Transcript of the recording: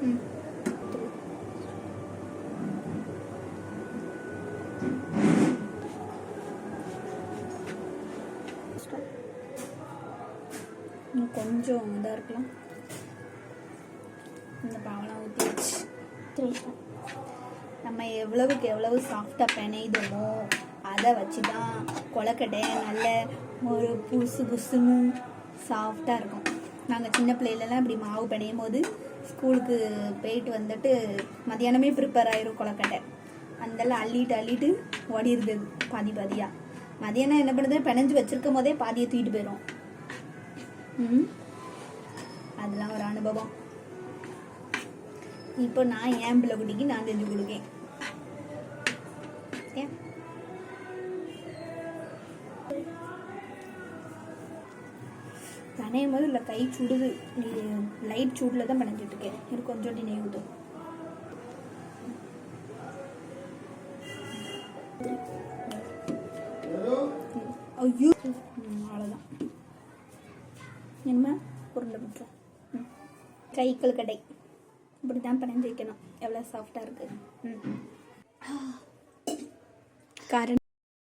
இன்னும் கொஞ்சம் இதாக இருக்கலாம். இந்த பாவெல்லாம் ஊற்றியாச்சு த்ரீ நம்ம எவ்வளவுக்கு எவ்வளவு சாஃப்டாக பிணையுதோமோ அதை வச்சு தான் கொலக்கட்டை நல்ல ஒரு புசு புசுன்னு சாஃப்டாக இருக்கும். நாங்கள் சின்ன பிள்ளையிலலாம் இப்படி மாவு பிணையும் போது ஸ்கூலுக்கு போயிட்டு வந்துட்டு மதியானமே ப்ரிப்பேர் ஆயிரும் கொலக்கட்டை அந்தெல்லாம் அள்ளிட்டு அள்ளிட்டு ஓடிடுது பாதி பாதியாக மதியானம் என்ன பண்ணுது பிணைஞ்சு வச்சிருக்கும் போதே பாதியை தூக்கிட்டு போயிடும் ம்? அதெல்லாம் ஒரு அனுபவம். இப்போ நான் என் பிள்ளை குட்டிக்கு நான் செஞ்சு கொடுக்கேன். நனையும் போது இல்லை கை சுடுது. நீ லைட் சூடில் தான் பனைஞ்சிட்டு இருக்கேன். இது கொஞ்சோண்டி நெய் ஐயோ. அவ்வளோதான் என்ன? உருண்டை விட்டுரும் கைக்கள் கை இப்படி தான் பனைஞ்சு வைக்கணும். எவ்வளோ சாஃப்டாக இருக்குது ம்.